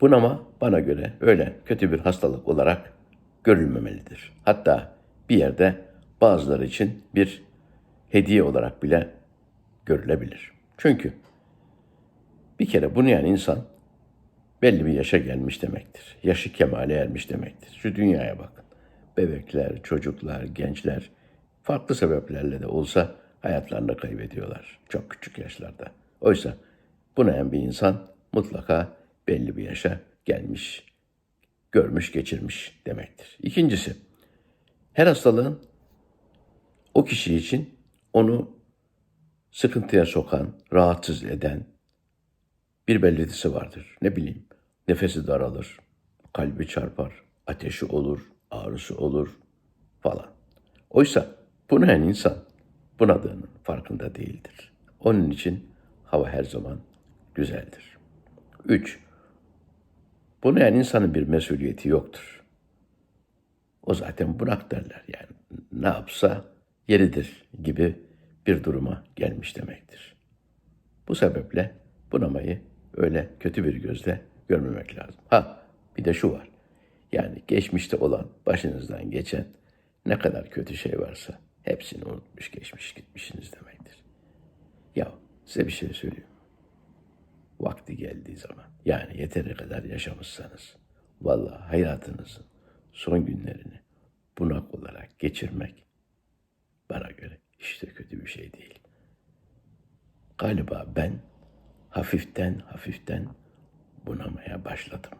Bunama bana göre öyle kötü bir hastalık olarak görülmemelidir. Hatta bir yerde bazıları için bir hediye olarak bile görülebilir. Çünkü bir kere bunayan insan belli bir yaşa gelmiş demektir. Yaşı kemale ermiş demektir. Şu dünyaya bakın. Bebekler, çocuklar, gençler farklı sebeplerle de olsa hayatlarını kaybediyorlar çok küçük yaşlarda. Oysa bunayan bir insan mutlaka belli bir yaşa gelmiş, görmüş, geçirmiş demektir. İkincisi, her hastalığın o kişi için onu sıkıntıya sokan, rahatsız eden bir belirtisi vardır. Ne bileyim, nefesi daralır, kalbi çarpar, ateşi olur, ağrısı olur falan. Oysa bunayan insan bunadığının farkında değildir. Onun için hava her zaman güzeldir. 3. Bunayan insanın bir mesuliyeti yoktur. O zaten bunak derler yani. Ne yapsa yeridir gibi bir duruma gelmiş demektir. Bu sebeple bunamayı öyle kötü bir gözle görmemek lazım. Ha bir de şu var. Yani geçmişte olan, başınızdan geçen ne kadar kötü şey varsa hepsini unutmuş geçmiş gitmişsiniz demektir. Ya size bir şey söyleyeyim. Vakti geldiği zaman yani yeteri kadar yaşamışsanız vallahi hayatınızın son günlerini bunak olarak geçirmek bana göre hiç de kötü bir şey değil. Galiba ben hafiften hafiften bunamaya başladım.